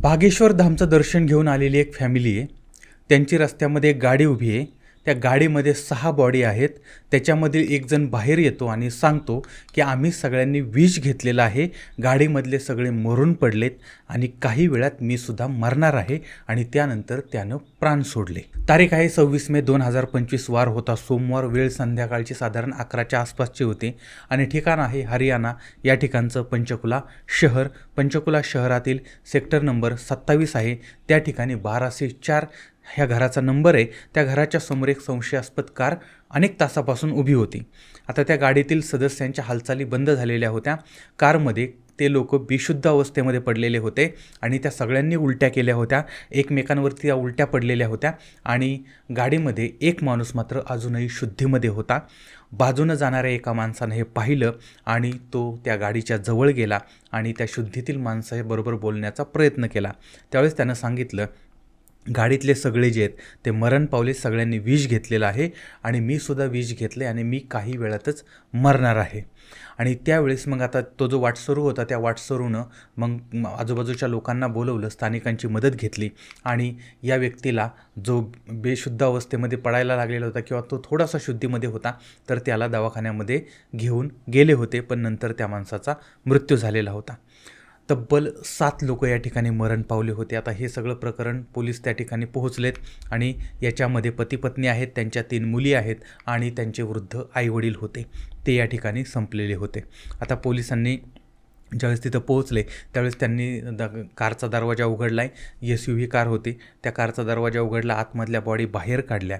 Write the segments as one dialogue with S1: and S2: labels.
S1: बागेश्वर धामचं दर्शन घेऊन आलेली एक फॅमिली आहे. त्यांची रस्त्यामध्ये एक गाडी उभी आहे. त्या गाडीमध्ये सहा बॉडी आहेत. त्याच्यामधील एकजण बाहेर येतो आणि सांगतो की आम्ही सगळ्यांनी विष घेतलेला आहे. गाडीमधले सगळे मरून पडलेत आणि काही वेळात मी सुद्धा मरणार आहे आणि त्यानंतर त्यानं प्राण सोडले. तारीख आहे सव्वीस मे दोन हजार पंचवीस. वार होता सोमवार वेळ संध्याकाळची साधारण अकराच्या आसपासची होती. आणि ठिकाण आहे हरियाणा. या ठिकाणचं पंचकुला शहर. पंचकुला शहरातील सेक्टर नंबर सत्तावीस आहे. त्या ठिकाणी बाराशे चार ह्या घराचा नंबर आहे. त्या घराच्या समोर एक संशयास्पद कार अनेक तासापासून उभी होती. आता त्या गाडीतील सदस्यांच्या हालचाली बंद झालेल्या होत्या. कारमध्ये ते लोक बेशुद्ध अवस्थेमध्ये पडलेले होते आणि त्या सगळ्यांनी उलट्या केल्या होत्या. एकमेकांवरती त्या उलट्या पडलेल्या होत्या आणि गाडीमध्ये एक माणूस मात्र अजूनही शुद्धीमध्ये होता. बाजूनं जाणाऱ्या एका माणसानं हे पाहिलं आणि तो त्या गाडीच्या जवळ गेला आणि त्या शुद्धीतील माणसाबरोबर बोलण्याचा प्रयत्न केला. त्यावेळेस त्यानं सांगितलं गाडीतले सगळे जे आहेत ते मरण पावले सगळ्यांनी विष घेतलेलं आहे आणि मी सुद्धा विष घेतले आणि मी काही वेळातच मरणार आहे. आणि त्यावेळेस मग आता तो जो वाटसरू होता त्या वाटसरूनं मग आजूबाजूच्या लोकांना बोलवलं स्थानिकांची मदत घेतली आणि या व्यक्तीला जो बेशुद्ध अवस्थेमध्ये पडायला लागलेला होता किंवा तो थोडासा शुद्धीमध्ये होता तर त्याला दवाखान्यामध्ये घेऊन गेले होते पण नंतर त्या माणसाचा मृत्यू झालेला होता. तब्बल सात लोक या ठिकाणी मरण पावले होते. आता हे सगळं प्रकरण पोलीस त्या ठिकाणी पोहोचलेत आणि याच्यामध्ये पती पत्नी आहेत त्यांच्या तीन मुली आहेत आणि त्यांचे वृद्ध आईवडील होते. ते या ठिकाणी संपलेले होते. आता पोलिसांनी ज्यावेळेस तिथं पोहोचले त्यावेळेस त्यांनी द कारचा दरवाजा उघडला आहे एस यू व्ही कार होती. त्या कारचा दरवाजा उघडला आतमधल्या बॉडी बाहेर काढल्या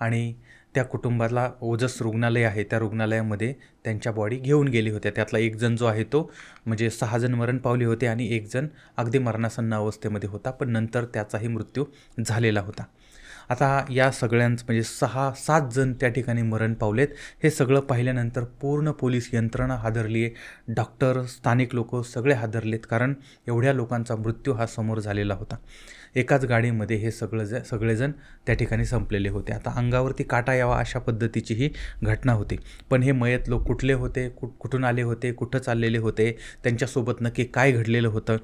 S1: आणि त्या कुटुंबाला ओजस रुग्णालय आहे त्या रुग्णालयामध्ये त्यांच्या बॉडी घेऊन गेली होत्या त्यातला एक जण जो आहे तो म्हणजे सहा जण मरण पावले होते आणि एक जण अगदी मरणासन्न अवस्थेमध्ये होता पण नंतर त्याचाही मृत्यू झालेला होता. आता या सगळ्यांच म्हणजे सहा सात जण त्या ठिकाणी मरण पावलेत. हे सगळं पाहिल्यानंतर पूर्ण पोलीस यंत्रणा हादरली आहे डॉक्टर स्थानिक लोक सगळे हादरलेत कारण एवढ्या लोकांचा मृत्यू हा समोर झालेला होता. एकाच गाडीमध्ये हे सगळं ज सगळेजण त्या ठिकाणी संपलेले होते. आता अंगावरती काटा यावा अशा पद्धतीची ही घटना होती. पण हे मयत लोक कुठले होते? कुठ कुठून आले होते? कुठं चाललेले होते? त्यांच्यासोबत नक्की काय घडलेलं होतं?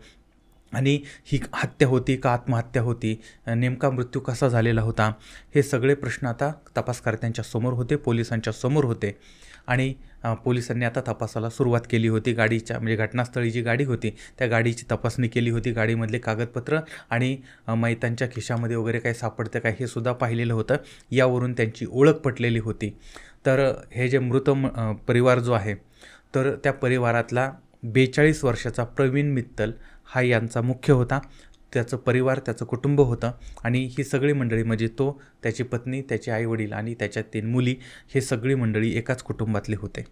S1: आणि ही हत्या होती का आत्महत्या होती? नेमका मृत्यू कसा झालेला होता? हे सगळे प्रश्न आता तपासकर्त्यांच्या समोर होते पोलिसांच्या समोर होते. आणि पोलिसांनी आता तपासाला सुरुवात केली होती. गाडीच्या म्हणजे घटनास्थळी जी गाडी होती त्या गाडीची तपासणी केली होती. गाडीमधले कागदपत्र आणि मैतांच्या खिशामध्ये वगैरे काही सापडतं काय हे सुद्धा पाहिलेलं होतं. यावरून त्यांची ओळख पटलेली होती. तर हे जे मृत परिवार जो आहे तर त्या परिवारातला बेचाळीस वर्षाचा प्रवीण मित्तल हा यांचा मुख्य होता. त्याचं परिवार त्याचं कुटुंब होतं. आणि ही सगळी मंडळी म्हणजे तो त्याची पत्नी त्याचे आईवडील आणि त्याच्या तीन मुली हे सगळी मंडळी एकाच कुटुंबातले होते.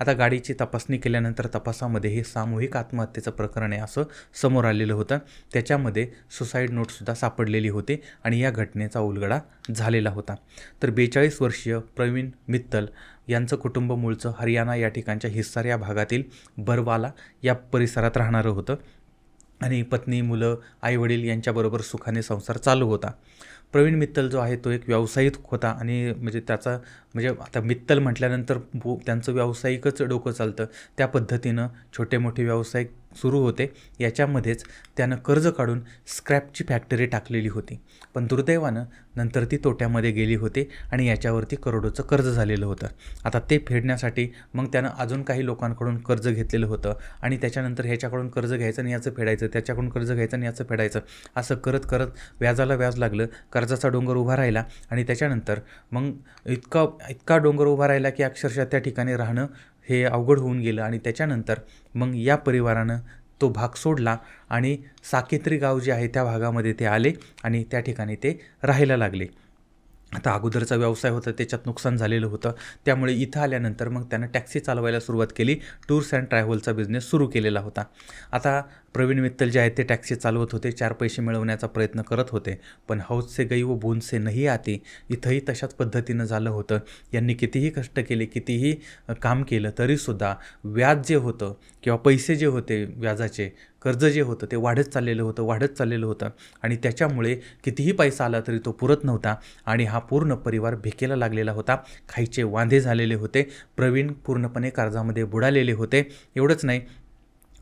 S1: आता गाडीची तपासणी केल्यानंतर तपासामध्ये हे सामूहिक आत्महत्येचं प्रकरण आहे असं समोर आलेलं होतं. त्याच्यामध्ये सुसाईड नोटसुद्धा सापडलेली होती आणि या घटनेचा उलगडा झालेला होता. तर बेचाळीस वर्षीय प्रवीण मित्तल यांचं कुटुंब मूळचं हरियाणा या ठिकाणच्या हिस्सार या भागातील बरवाला या परिसरात राहणारं होतं. आणि पत्नी मुलं आईवडील यांच्याबरोबर सुखाने संसार चालू होता. प्रवीण मित्तल जो आहे तो एक व्यावसायिक होता आणि म्हणजे त्याचा म्हणजे आता मित्तल म्हटल्यानंतर बो त्यांचं व्यावसायिकच डोकं चालतं. त्या पद्धतीनं छोटे मोठे व्यावसायिक सुरू होते. याच्यामध्येच त्यानं कर्ज काढून स्क्रॅपची फॅक्टरी टाकलेली होती. पण दुर्दैवानं नंतर ती तोट्यामध्ये गेली होती आणि याच्यावरती करोडोचं कर्ज झालेलं होतं. आता ते फेडण्यासाठी मग त्यानं अजून काही लोकांकडून कर्ज घेतलेलं होतं आणि त्याच्यानंतर ह्याच्याकडून कर्ज घ्यायचं आणि याचं फेडायचं त्याच्याकडून कर्ज घ्यायचं आणि याचं फेडायचं असं करत करत व्याजाला व्याज लागलं. कर्जाचा डोंगर उभा राहिला आणि त्याच्यानंतर मग इतका इतका डोंगर उभा राहिला की अक्षरशः त्या ठिकाणी राहणं हे अवघड होऊन गेलं आणि त्याच्यानंतर मग या परिवारानं तो भाग सोडला आणि साकेत्री गाव जे आहे त्या भागामध्ये ते आले आणि त्या ठिकाणी ते राहायला लागले. आता अगोदरचा व्यवसाय होता त्याच्यात नुकसान झालेलं होतं. त्यामुळे इथं आल्यानंतर मग त्यानं टॅक्सी चालवायला सुरुवात केली टूर्स अँड ट्रॅव्हलचा बिझनेस सुरू केलेला होता. आता प्रवीण मित्तल जे आहेत ते टॅक्सी चालवत होते चार पैसे मिळवण्याचा प्रयत्न करत होते पण हौससे गई व बोनसे नाही आते. इथंही तशाच पद्धतीनं झालं होतं. यांनी कितीही कष्ट केले कितीही काम केलं तरीसुद्धा व्याज जे होतं किंवा पैसे जे होते व्याजाचे कर्ज जे होतं ते वाढत चाललेलं होतं वाढत चाललेलं होतं. आणि त्याच्यामुळे कितीही पैसा आला तरी तो पुरत नव्हता आणि हा पूर्ण परिवार भिकेला लागलेला होता. खायचे वांधे झालेले होते. प्रवीण पूर्णपणे कर्जामध्ये बुडालेले होते. एवढंच नाही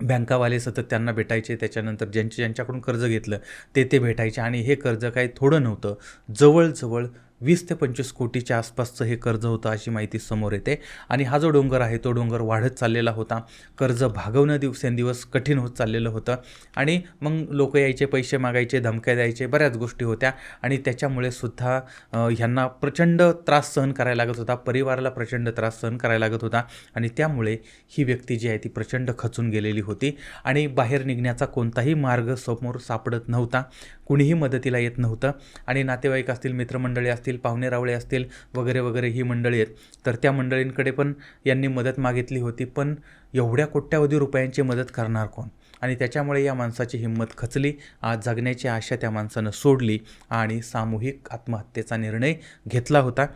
S1: बँकावाले सतत त्यांना भेटायचे. त्याच्यानंतर ज्यांचे ज्यांच्याकडून कर्ज घेतलं ते ते भेटायचे. आणि हे कर्ज काही थोडं नव्हतं. जवळजवळ वीस ते पंचवीस कोटीच्या आसपासचं हे कर्ज होतं अशी माहिती समोर येते. आणि हा जो डोंगर आहे तो डोंगर वाढत चाललेला होता. कर्ज भागवणं दिवसेंदिवस कठीण होत चाललेलं होतं. आणि मग लोक यायचे पैसे मागायचे धमक्या द्यायचे बऱ्याच गोष्टी होत्या. आणि त्याच्यामुळे सुद्धा ह्यांना प्रचंड त्रास सहन करायला लागत होता. परिवाराला प्रचंड त्रास सहन करायला लागत होता. आणि त्यामुळे ही व्यक्ती जी आहे ती प्रचंड खचून गेलेली होती. आणि बाहेर निघण्याचा कोणताही मार्ग समोर सापडत नव्हता. कुणीही मदतीला येत नव्हतं. आणि नातेवाईक असतील मित्रमंडळी असतील पाहुणे रावळे असतील वगैरे वगैरे ही मंडळी आहेत. तर त्या मंडळींकडे पण यांनी मदत मागितली होती. पण एवढ्या कोट्यावधी रुपयांची मदत करणार कोण? आणि त्याच्यामुळे या माणसाची हिंमत खचली. आज जगण्याची आशा त्या माणसानं सोडली आणि सामूहिक आत्महत्येचा निर्णय घेतला होता.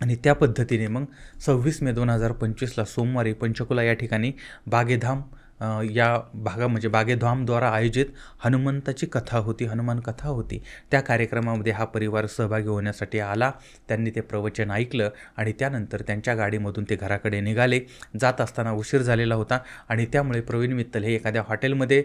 S1: आणि त्या पद्धतीने मग सव्वीस मे दोन हजार पंचवीसला सोमवारी पंचकुला या ठिकाणी बागेधाम या भागा म्हणजे बागेधामद्वारा आयोजित हनुमंताची कथा होती हनुमान कथा होती. त्या कार्यक्रमामध्ये हा परिवार सहभागी होण्यासाठी आला. त्यांनी ते प्रवचन ऐकलं आणि त्यानंतर त्यांच्या गाडीमधून ते घराकडे निघाले. जात असताना उशीर झालेला होता आणि त्यामुळे प्रवीण मित्तल हे एखाद्या हॉटेलमध्ये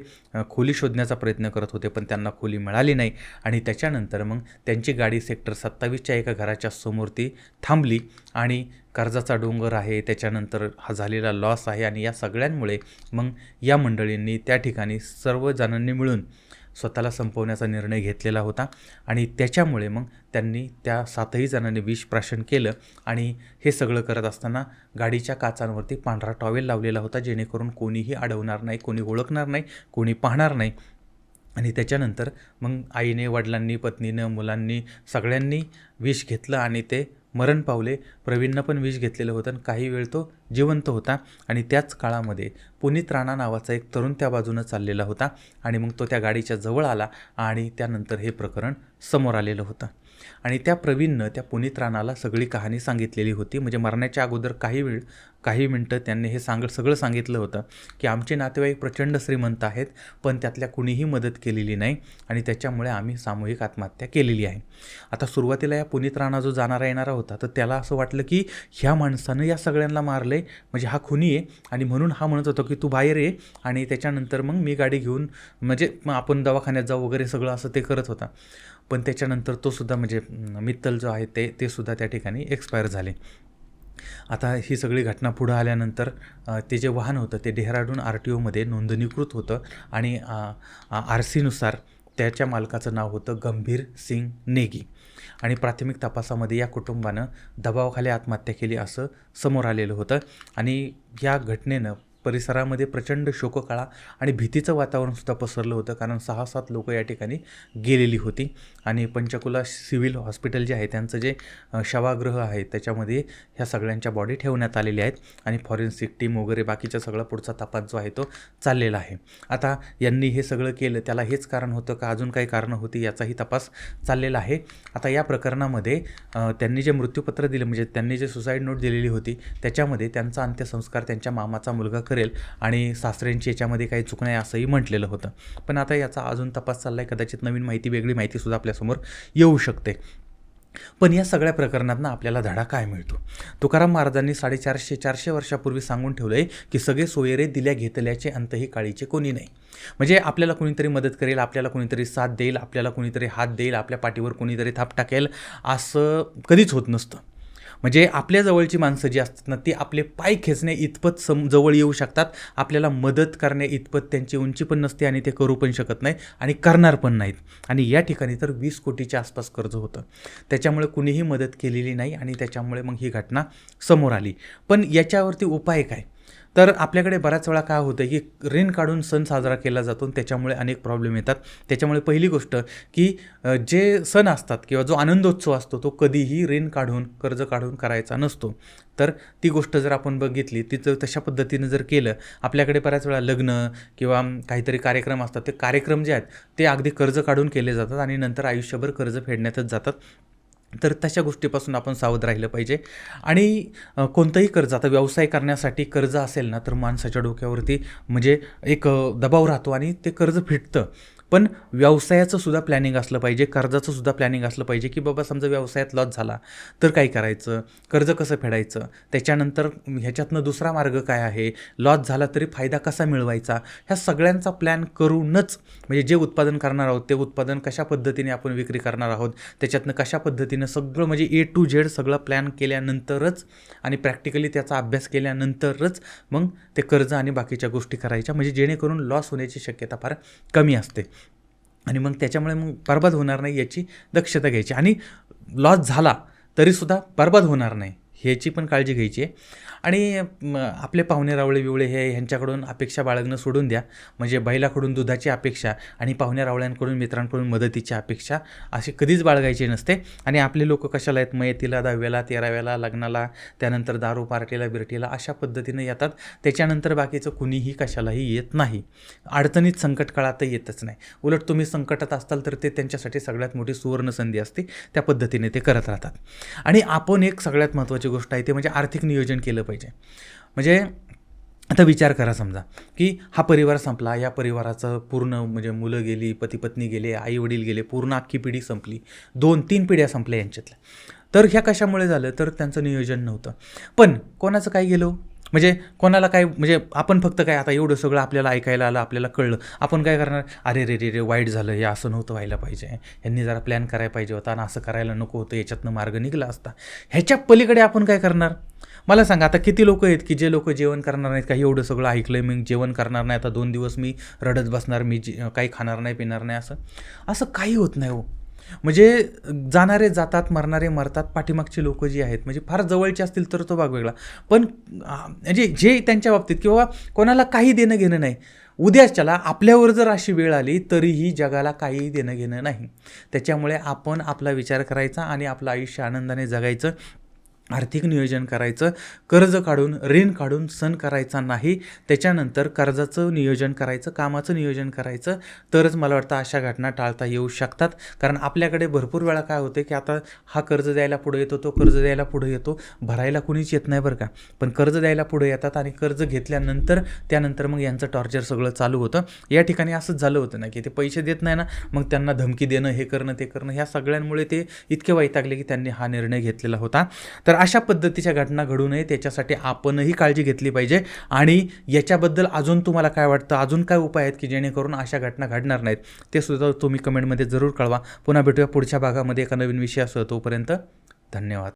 S1: खोली शोधण्याचा प्रयत्न करत होते पण त्यांना खोली मिळाली नाही आणि त्याच्यानंतर मग त्यांची गाडी सेक्टर सत्तावीसच्या एका घराच्या समोर ती थांबली आणि कर्जाचा डोंगर आहे त्याच्यानंतर हा झालेला लॉस आहे आणि या सगळ्यांमुळे मग या मंडळींनी त्या ठिकाणी सर्वजणांनी मिळून स्वतःला संपवण्याचा निर्णय घेतलेला होता आणि त्याच्यामुळे मग त्यांनी त्या सातही जणांनी विष प्राशन केलं आणि हे सगळं करत असताना गाडीच्या काचांवरती पांढरा टॉवेल लावलेला होता जेणेकरून कोणीही अडवणार नाही कोणी ओळखणार नाही कोणी पाहणार नाही. आणि त्याच्यानंतर मग आईने वडिलांनी पत्नीनं मुलांनी सगळ्यांनी विष घेतलं आणि ते मरण पावले. प्रवीणनं पण विष घेतलेलं होतं आणि काही वेळ तो जिवंत होता. आणि त्याच काळामध्ये पुनीत राणा नावाचा एक तरुण त्या बाजूनं चाललेला होता. आणि मग तो त्या गाडीच्या जवळ आला आणि त्यानंतर हे प्रकरण समोर आलेलं होतं. आणि त्या प्रवीणनं त्या पुनीत राणाला सगळी कहाणी सांगितलेली होती. म्हणजे मरण्याच्या अगोदर काही वेळ काही मिनटं त्यांनी हे सांग सगळं सांगितलं होतं की आमचे नातेवाईक प्रचंड श्रीमंत आहेत पण त्यातल्या कुणीही मदत केलेली नाही आणि त्याच्यामुळे आम्ही सामूहिक आत्महत्या केलेली आहे. आता सुरुवातीला या पुनीत राणा जो जाणारा येणारा होता तर त्याला असं वाटलं की ह्या माणसानं या सगळ्यांना मारले म्हणजे हा खुनी आहे आणि म्हणून हा म्हणत होतो की तू बाहेर ये आणि त्याच्यानंतर मग मी गाडी घेऊन म्हणजे मग आपण दवाखान्यात जाऊ वगैरे सगळं असं ते करत होता. पण त्याच्यानंतर तो सुद्धा म्हणजे मित्तल जो आहे ते ते सुद्धा त्या ठिकाणी एक्सपायर झाले. आता ही सगळी घटना पुढं आल्यानंतर ते जे वाहन होतं ते डेहराडून आर टी ओमध्ये नोंदणीकृत होतं आणि आर सीनुसार त्याच्या मालकाचं नाव होतं गंभीर सिंग नेगी. आणि प्राथमिक तपासामध्ये या कुटुंबानं दबावाखाली आत्महत्या केली असं समोर आलेलं होतं. आणि या घटनेनं परिसरामध्ये प्रचंड शोककळा आणि भीतीचं वातावरणसुद्धा पसरलं होतं. कारण सहा सात लोकं या ठिकाणी गेलेली होती. आणि पंचकुला सिव्हिल हॉस्पिटल जे आहे त्यांचं जे शवागृह आहे त्याच्यामध्ये ह्या सगळ्यांच्या बॉडी ठेवण्यात आलेल्या आहेत. आणि फॉरेन्सिक टीम वगैरे बाकीचा सगळा पुढचा तपास जो आहे तो चाललेला आहे. आता यांनी हे सगळं केलं त्याला हेच कारण होतं का अजून काही कारणं होती याचाही तपास चाललेला आहे. आता या प्रकरणामध्ये त्यांनी जे मृत्यूपत्र दिलं म्हणजे त्यांनी जे सुसाईड नोट दिलेली होती त्याच्यामध्ये त्यांचा अंत्यसंस्कार त्यांच्या मामाचा मुलगा करेल आणि सासऱ्यांची याच्यामध्ये काही चूक नाही असंही म्हटलेलं होतं. पण आता याचा अजून तपास चालला आहे कदाचित नवीन माहिती वेगळी माहितीसुद्धा आपल्यासमोर येऊ शकते. पण या सगळ्या प्रकरणातनं आपल्याला धडा काय मिळतो? तुकाराम महाराजांनी साडेचारशे चारशे वर्षापूर्वी सांगून ठेवलं आहे की सगळे सोयरे दिल्या घेतल्याचे अंतही काळीचे कोणी नाही. म्हणजे आपल्याला कोणीतरी मदत करेल आपल्याला कोणीतरी साथ देईल आपल्याला कोणीतरी हात देईल आपल्या पाठीवर कोणीतरी थाप टाकेल असं कधीच होत नसतं. म्हणजे आपल्या जवळची माणसं जी असतात ना ती आपले पाय खेचणे इतपत सम जवळ येऊ शकतात. आपल्याला मदत करणे इतपत त्यांची उंची पण नसते आणि ते करू पण शकत नाही आणि करणार पण नाहीत. आणि या ठिकाणी तर वीस कोटीच्या आसपास कर्ज होतं. त्याच्यामुळे कुणीही मदत केलेली नाही आणि त्याच्यामुळे मग ही घटना समोर आली. पण याच्यावरती उपाय काय? तर आपल्याकडे बऱ्याच वेळा काय होतं की ऋण काढून सण साजरा केला जातो आणि त्याच्यामुळे अनेक प्रॉब्लेम येतात. त्याच्यामुळे पहिली गोष्ट की जे सण असतात किंवा जो आनंदोत्सव असतो तो कधीही ऋण काढून कर्ज काढून करायचा नसतो. तर ती गोष्ट जर आपण बघितली ती जर तशा पद्धतीनं जर केलं आपल्याकडे बऱ्याच वेळा लग्न किंवा काहीतरी कार्यक्रम असतात. ते कार्यक्रम जे आहेत ते अगदी कर्ज काढून केले जातात आणि नंतर आयुष्यभर कर्ज फेडण्यातच जातात. तर तशा गोष्टीपासून आपण सावध राहिलं पाहिजे. आणि कोणतंही कर्ज आता व्यवसाय करण्यासाठी कर्ज असेल ना तर माणसाच्या डोक्यावरती म्हणजे एक दबाव राहतो आणि ते कर्ज फिटतं. पण व्यवसायाचं सुद्धा प्लॅनिंग असलं पाहिजे कर्जाचं सुद्धा प्लॅनिंग असलं पाहिजे की बाबा समजा व्यवसायात लॉस झाला तर काय करायचं? कर्ज कसं फेडायचं? त्याच्यानंतर ह्याच्यातनं दुसरा मार्ग काय आहे? लॉस झाला तरी फायदा कसा मिळवायचा? ह्या सगळ्यांचा प्लॅन करूनच म्हणजे जे उत्पादन करणार आहोत ते उत्पादन कशा पद्धतीने आपण विक्री करणार आहोत त्याच्यातनं कशा पद्धतीनं सगळं म्हणजे ए टू झेड सगळं प्लॅन केल्यानंतरच आणि प्रॅक्टिकली त्याचा अभ्यास केल्यानंतरच मग ते कर्ज आणि बाकीच्या गोष्टी करायच्या म्हणजे जेणेकरून लॉस होण्याची शक्यता फार कमी असते. आणि मग त्याच्यामुळे मग बरबाद होणार नाही याची दक्षता घ्यायची. आणि लॉस झाला तरीसुद्धा बरबाद होणार नाही. ह्याची पण काळजी घ्यायची आहे. आणि आपले पाहुणे रावळे विवळे हे ह्यांच्याकडून अपेक्षा बाळगणं सोडून द्या. म्हणजे बैलाकडून दुधाची अपेक्षा आणि पाहुण्या रावळ्यांकडून मित्रांकडून मदतीची अपेक्षा अशी कधीच बाळगायची नसते. आणि आपले लोक कशाला आहेत? मयतीला दहाव्याला तेराव्याला लग्नाला त्यानंतर दारू पार्टीला बिरटीला अशा पद्धतीनं येतात. त्याच्यानंतर बाकीचं कुणीही कशालाही येत नाही. अडचणीत संकट काळात येतच नाही. उलट तुम्ही संकटात असताल तर ते त्यांच्यासाठी सगळ्यात मोठी सुवर्णसंधी असते. त्या पद्धतीने ते करत राहतात. आणि आपण एक सगळ्यात महत्त्वाची गोष्ट आहे ते म्हणजे आर्थिक नियोजन केलं पाहिजे. म्हणजे आता विचार करा समजा की हा परिवार संपला या परिवाराचं पूर्ण म्हणजे मुलं गेली पती पत्नी गेले आई वडील गेले पूर्ण अख्खी पिढी संपली दोन तीन पिढ्या संपल्या यांच्यातल्या. तर ह्या कशामुळे झालं? तर त्यांचं नियोजन नव्हतं. पण कोणाचं काय गेलो हो? म्हणजे कोणाला काय म्हणजे आपण फक्त काय आता एवढं सगळं आपल्याला ऐकायला आलं आपल्याला कळलं. आपण काय करणार? अरे रे रे रे वाईट झालं हे असं नव्हतं व्हायला पाहिजे. ह्यांनी जरा प्लॅन करायला पाहिजे होता आणि असं करायला नको होतं याच्यातनं मार्ग निघला असता. ह्याच्या पलीकडे आपण काय करणार? मला सांगा आता किती लोक आहेत की जे लोक जेवण करणार नाहीत काही एवढं सगळं ऐकलं मी जेवण करणार नाही आता दोन दिवस मी रडत बसणार मी जे काही खाणार नाही पिणार नाही असं? असं काही होत नाही हो. म्हणजे जाणारे जातात मरणारे मरतात पाठीमागची लोक जी आहेत म्हणजे फार जवळचे असतील तर तो भाग वेगळा. पण म्हणजे जे त्यांच्या बाबतीत किंवा कोणाला काही देणं घेणं नाही उद्याच्याला आपल्यावर जर अशी वेळ आली तरीही जगाला काही देणं घेणं नाही. त्याच्यामुळे आपण आपला विचार करायचा आणि आपलं आयुष्य आनंदाने जगायचं. आर्थिक नियोजन करायचं कर्ज काढून ऋण काढून सण करायचा नाही त्याच्यानंतर कर्जाचं नियोजन करायचं कामाचं नियोजन करायचं तरच मला वाटतं अशा घटना टाळता येऊ शकतात. कारण आपल्याकडे भरपूर वेळा काय होते की आता हा कर्ज द्यायला पुढे येतो तो कर्ज द्यायला पुढे येतो भरायला कुणीच येत नाही बरं का. पण कर्ज द्यायला पुढे येतात आणि कर्ज घेतल्यानंतर त्यानंतर मग यांचं टॉर्चर सगळं चालू होतं. या ठिकाणी असंच झालं होतं ना की ते पैसे देत नाही ना मग त्यांना धमकी देणं हे करणं ते करणं ह्या सगळ्यांमुळे ते इतके वैतागले की त्यांनी हा निर्णय घेतलेला होता. तर तर अशा पद्धतीच्या घटना घडू नये त्याच्यासाठी आपणही काळजी घेतली पाहिजे. आणि याच्याबद्दल अजून तुम्हाला काय वाटतं? अजून काय उपाय आहेत की जेणेकरून अशा घटना घडणार नाहीत? ते सुद्धा तुम्ही कमेंटमध्ये जरूर कळवा. पुन्हा भेटूया पुढच्या भागामध्ये एका नवीन विषय असो तोपर्यंत धन्यवाद.